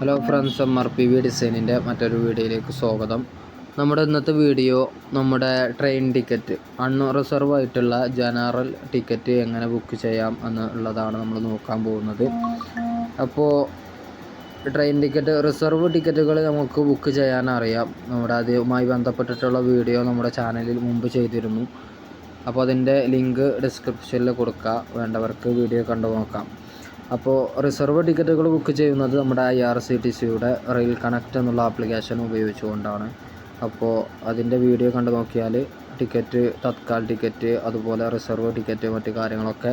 Hello friends M R P V ഡിസൈനിന്റെ മറ്റൊരു വീഡിയോയിലേക്ക് സ്വാഗതം. നമ്മുടെ ഇന്നത്തെ വീഡിയോ നമ്മുടെ ട്രെയിൻ ടിക്കറ്റ് അൺറിസർവ് ആയിട്ടുള്ള ജനറൽ ടിക്കറ്റ് എങ്ങനെ ബുക്ക് ചെയ്യാം എന്നുള്ളതാണ് നമ്മൾ നോക്കാൻ പോകുന്നത്. അപ്പോൾ ട്രെയിൻ ടിക്കറ്റ് റിസർവ് ടിക്കറ്റുകൾ നമുക്ക് ബുക്ക് ചെയ്യാൻ അറിയാം. നമ്മുടെ അതുമായി ബന്ധപ്പെട്ടിട്ടുള്ള വീഡിയോ നമ്മുടെ ചാനലിൽ മുമ്പ് ചെയ്തിരുന്നു. അപ്പോൾ അതിന്റെ ലിങ്ക് ഡിസ്ക്രിപ്ഷനിൽ കൊടുക്കുക വേണ്ടവർക്ക് വീഡിയോ കണ്ടു നോക്കാം അപ്പോൾ റിസർവ് ടിക്കറ്റുകൾ ബുക്ക് ചെയ്യുന്നത് നമ്മുടെ ഐ ആർ സി ടി സിയുടെ റെയിൽ കണക്റ്റ് എന്നുള്ള ആപ്ലിക്കേഷൻ ഉപയോഗിച്ചുകൊണ്ടാണ്. അപ്പോൾ അതിന്റെ വീഡിയോ കണ്ടു നോക്കിയാൽ ടിക്കറ്റ് തത്കാൽ ടിക്കറ്റ് അതുപോലെ റിസർവ് ടിക്കറ്റ് മറ്റു കാര്യങ്ങളൊക്കെ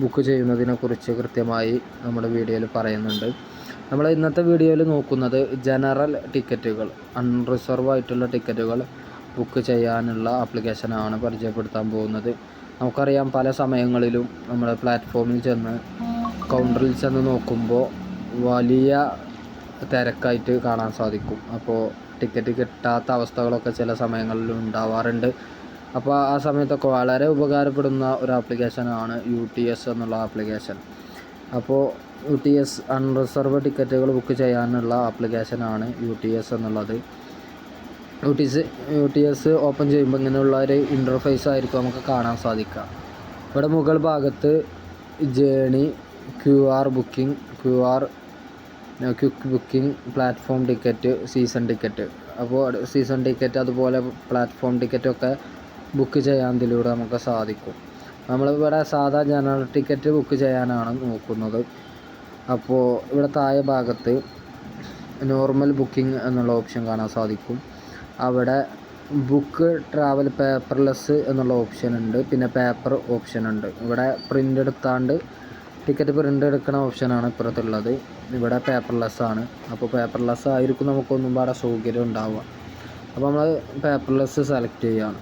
ബുക്ക് ചെയ്യുന്നതിനെക്കുറിച്ച് കൃത്യമായി നമ്മുടെ വീഡിയോയിൽ പറയുന്നുണ്ട്. നമ്മൾ ഇന്നത്തെ വീഡിയോയിൽ നോക്കുന്നത് ജനറൽ ടിക്കറ്റുകൾ അൺറിസർവ് ആയിട്ടുള്ള ടിക്കറ്റുകൾ ബുക്ക് ചെയ്യാനുള്ള ആപ്ലിക്കേഷനാണ് പരിചയപ്പെടുത്താൻ പോകുന്നത്. നമുക്കറിയാം പല സമയങ്ങളിലും നമ്മൾ പ്ലാറ്റ്ഫോമിൽ ചെന്ന് കൗണ്ടറിൽ ചെന്ന് നോക്കുമ്പോൾ വലിയ തിരക്കായിട്ട് കാണാൻ സാധിക്കും. അപ്പോൾ ടിക്കറ്റ് കിട്ടാത്ത അവസ്ഥകളൊക്കെ ചില സമയങ്ങളിൽ ഉണ്ടാവാറുണ്ട്. അപ്പോൾ ആ സമയത്തൊക്കെ വളരെ ഉപകാരപ്പെടുന്ന ഒരു ആപ്ലിക്കേഷനാണ് യു ടി എസ് എന്നുള്ള ആപ്ലിക്കേഷൻ അപ്പോൾ യു ടി എസ് അൺറിസർവ് ടിക്കറ്റുകൾ ബുക്ക് ചെയ്യാനുള്ള ആപ്ലിക്കേഷനാണ് യു ടി എസ് എന്നുള്ളത്. U T S U T S open ചെയ്യുമ്പോൾ ഇങ്ങനെയുള്ള ഒരു ഇന്റർഫേസ് ആയിരിക്കും നമുക്ക് കാണാൻ സാധിക്കുക. ഇവിടെ മുകൾ ഭാഗത്ത് journey Q R booking Q R quick booking platform ticket season ticket. അപ്പോൾ സീസൺ ടിക്കറ്റ് അതുപോലെ പ്ലാറ്റ്ഫോം ടിക്കറ്റൊക്കെ ബുക്ക് ചെയ്യാൻ ഇതിലൂടെ നമുക്ക് സാധിക്കും. നമ്മളിവിടെ സാധാ ജനറൽ ടിക്കറ്റ് ബുക്ക് ചെയ്യാനാണ് നോക്കുന്നത്. അപ്പോൾ ഇവിടെ താഴെ ഭാഗത്ത് നോർമൽ ബുക്കിംഗ് എന്നുള്ള ഓപ്ഷൻ കാണാൻ സാധിക്കും. അവിടെ ബുക്ക് ട്രാവൽ പേപ്പർലെസ് എന്നുള്ള ഓപ്ഷൻ ഉണ്ട്. പിന്നെ പേപ്പർ ഓപ്ഷൻ ഉണ്ട്. ഇവിടെ പ്രിന്റ് എടുത്താണ്ട് ടിക്കറ്റ് പ്രിന്റ് എടുക്കുന്ന ഓപ്ഷനാണ് ഇപ്പുറത്തുള്ളത്. ഇവിടെ പേപ്പർലെസ് ആണ്. അപ്പോൾ പേപ്പർലെസ് ആയിരിക്കും നമുക്കൊന്നും പാടെ സൗകര്യം ഉണ്ടാവുക. അപ്പോൾ നമ്മൾ പേപ്പർലെസ് സെലക്ട് ചെയ്യുകയാണ്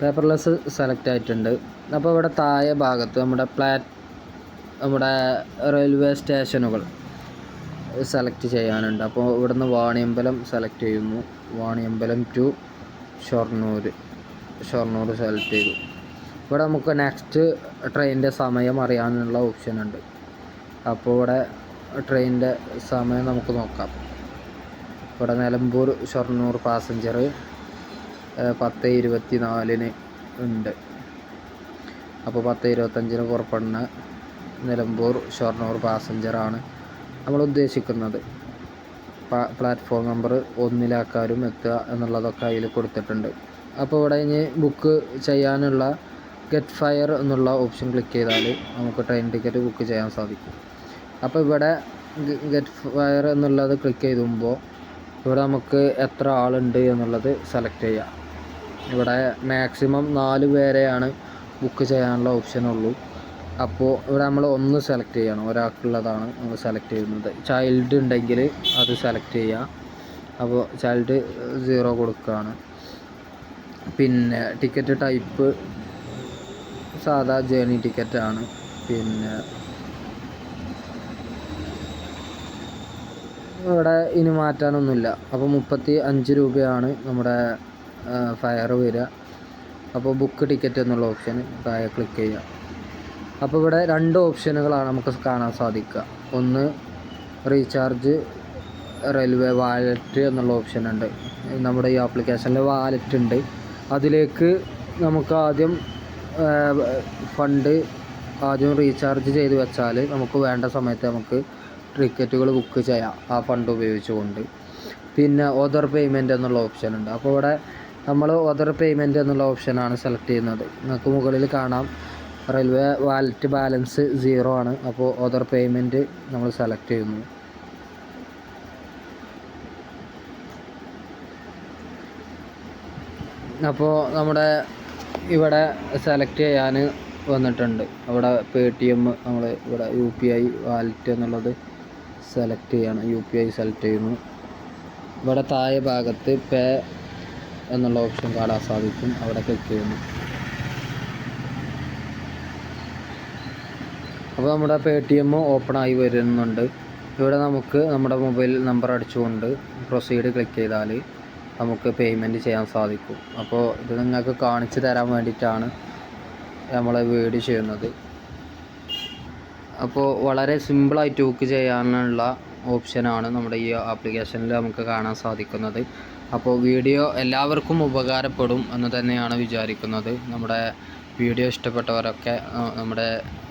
പേപ്പർലെസ് സെലക്ട് ആയിട്ടുണ്ട്. അപ്പോൾ ഇവിടെ താഴെ ഭാഗത്ത് നമ്മുടെ പ്ലാറ്റ് നമ്മുടെ റെയിൽവേ സ്റ്റേഷനുകൾ സെലക്ട് ചെയ്യാനുണ്ട്. അപ്പോൾ ഇവിടുന്ന് വാണിയമ്പലം സെലക്ട് ചെയ്യുന്നു. വാണിയമ്പലം ടു ഷൊർണൂർ ഷൊർണൂർ സെലക്ട് ചെയ്തു. ഇവിടെ നമുക്ക് നെക്സ്റ്റ് ട്രെയിനിന്റെ സമയം അറിയാനുള്ള ഓപ്ഷൻ ഉണ്ട്. അപ്പോൾ ഇവിടെ ട്രെയിനിന്റെ സമയം നമുക്ക് നോക്കാം. ഇവിടെ നിലമ്പൂർ ഷൊർണൂർ പാസഞ്ചർ പത്ത് ഇരുപത്തി നാലിന് ഉണ്ട്. അപ്പോൾ പത്ത് ഇരുപത്തഞ്ചിന് പുറപ്പെടുന്ന നിലമ്പൂർ ഷൊർണൂർ പാസഞ്ചറാണ് നമ്മൾ ഉദ്ദേശിക്കുന്നത്. പ്ലാറ്റ്ഫോം നമ്പർ ഒന്നിലാക്കാനും എത്തുക എന്നുള്ളതൊക്കെ അതിൽ കൊടുത്തിട്ടുണ്ട്. അപ്പോൾ ഇവിടെ ഇനി ബുക്ക് ചെയ്യാനുള്ള ഗെറ്റ് ഫയർ എന്നുള്ള ഓപ്ഷൻ ക്ലിക്ക് ചെയ്താൽ നമുക്ക് ട്രെയിൻ ടിക്കറ്റ് ബുക്ക് ചെയ്യാൻ സാധിക്കും. അപ്പോൾ ഇവിടെ ഗെറ്റ് ഫയർ എന്നുള്ളത് ക്ലിക്ക് ചെയ്തുമ്പോൾ ഇവിടെ നമുക്ക് എത്ര ആളുണ്ട് എന്നുള്ളത് സെലക്ട് ചെയ്യാം. ഇവിടെ മാക്സിമം നാല് പേരെയാണ് ബുക്ക് ചെയ്യാനുള്ള ഓപ്ഷൻ ഉള്ളൂ. അപ്പോൾ ഇവിടെ നമ്മൾ ഒന്ന് സെലക്ട് ചെയ്യണം. ഒരാൾക്കുള്ളതാണ് നമ്മൾ സെലക്ട് ചെയ്യുന്നത്. ചൈൽഡ് ഉണ്ടെങ്കിൽ അത് സെലക്ട് ചെയ്യുക അപ്പോൾ ചൈൽഡ് സീറോ കൊടുക്കുകയാണ്. പിന്നെ ടിക്കറ്റ് ടൈപ്പ് സാധാ ജേണി ടിക്കറ്റാണ് പിന്നെ ഇവിടെ ഇനി മാറ്റാനൊന്നുമില്ല. അപ്പോൾ മുപ്പത്തി അഞ്ച് രൂപയാണ് നമ്മുടെ ഫയർ വരിക. അപ്പോൾ ബുക്ക് ടിക്കറ്റ് എന്നുള്ള ഓപ്ഷൻ താഴെ ക്ലിക്ക് ചെയ്യുക. അപ്പോൾ ഇവിടെ രണ്ട് ഓപ്ഷനുകളാണ് നമുക്ക് കാണാൻ സാധിക്കുക. ഒന്ന് റീചാർജ് റെയിൽവേ വാലറ്റ് എന്നുള്ള ഓപ്ഷൻ ഉണ്ട്. നമ്മുടെ ഈ ആപ്ലിക്കേഷനിൽ വാലറ്റ് ഉണ്ട്. അതിലേക്ക് നമുക്ക് ആദ്യം ഫണ്ട് ആദ്യം റീചാർജ് ചെയ്ത് വെച്ചാൽ നമുക്ക് വേണ്ട സമയത്ത് നമുക്ക് ടിക്കറ്റുകൾ ബുക്ക് ചെയ്യാം ആ ഫണ്ട് ഉപയോഗിച്ചുകൊണ്ട്. പിന്നെ ഓദർ പേയ്മെന്റ് എന്നുള്ള ഓപ്ഷൻ ഉണ്ട്. അപ്പോൾ ഇവിടെ നമ്മൾ ഓദർ പേയ്മെന്റ് എന്നുള്ള ഓപ്ഷനാണ് സെലക്ട് ചെയ്യുന്നത്. നിങ്ങൾക്ക് മുകളിൽ കാണാം. റെയിൽവേ വാലറ്റ് ബാലൻസ് സീറോ ആണ്. അപ്പോൾ ഓദർ പേയ്മെന്റ് നമ്മൾ സെലക്ട് ചെയ്യുന്നു. അപ്പോൾ നമ്മുടെ ഇവിടെ സെലക്ട് ചെയ്യാൻ വന്നിട്ടുണ്ട്. അവിടെ പേ ടി എം നമ്മൾ ഇവിടെ യു പി ഐ വാലറ്റ് എന്നുള്ളത് സെലക്ട് ചെയ്യണം. യു പി ഐ സെലക്ട് ചെയ്യുന്നു. ഇവിടെ താഴെ ഭാഗത്ത് പേ എന്നുള്ള ഓപ്ഷൻ കാണാൻ സാധിക്കും. അവിടെ ക്ലിക്ക് ചെയ്യുന്നു. അപ്പോൾ നമ്മുടെ പേ ടി എം ഓപ്പൺ ആയി വരുന്നുണ്ട്. ഇവിടെ നമുക്ക് നമ്മുടെ മൊബൈൽ നമ്പർ അടിച്ചുകൊണ്ട് പ്രൊസീഡ് ക്ലിക്ക് ചെയ്താൽ നമുക്ക് പേയ്മെന്റ് ചെയ്യാൻ സാധിക്കും. അപ്പോൾ ഇത് നിങ്ങൾക്ക് കാണിച്ചു തരാൻ വേണ്ടിയിട്ടാണ് നമ്മൾ വീഡിയോ ചെയ്യുന്നത്. അപ്പോൾ വളരെ സിമ്പിളായിട്ട് ബുക്ക് ചെയ്യാനുള്ള ഓപ്ഷനാണ് നമ്മുടെ ഈ ആപ്ലിക്കേഷനിൽ നമുക്ക് കാണാൻ സാധിക്കുന്നത്. അപ്പോൾ വീഡിയോ എല്ലാവർക്കും ഉപകാരപ്പെടും എന്ന് തന്നെയാണ് വിചാരിക്കുന്നത്. നമ്മുടെ വീഡിയോ ഇഷ്ടപ്പെട്ടവരൊക്കെ നമ്മുടെ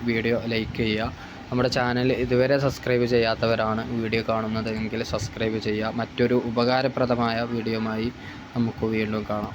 വീഡിയോ ലൈക്ക് ചെയ്യുക. നമ്മുടെ ചാനൽ ഇതുവരെ സബ്സ്ക്രൈബ് ചെയ്യാത്തവരാണ് വീഡിയോ കാണുന്നത് എങ്കിൽ സബ്സ്ക്രൈബ് ചെയ്യുക. മറ്റൊരു ഉപകാരപ്രദമായ വീഡിയോയുമായി നമുക്ക് വീണ്ടും കാണാം.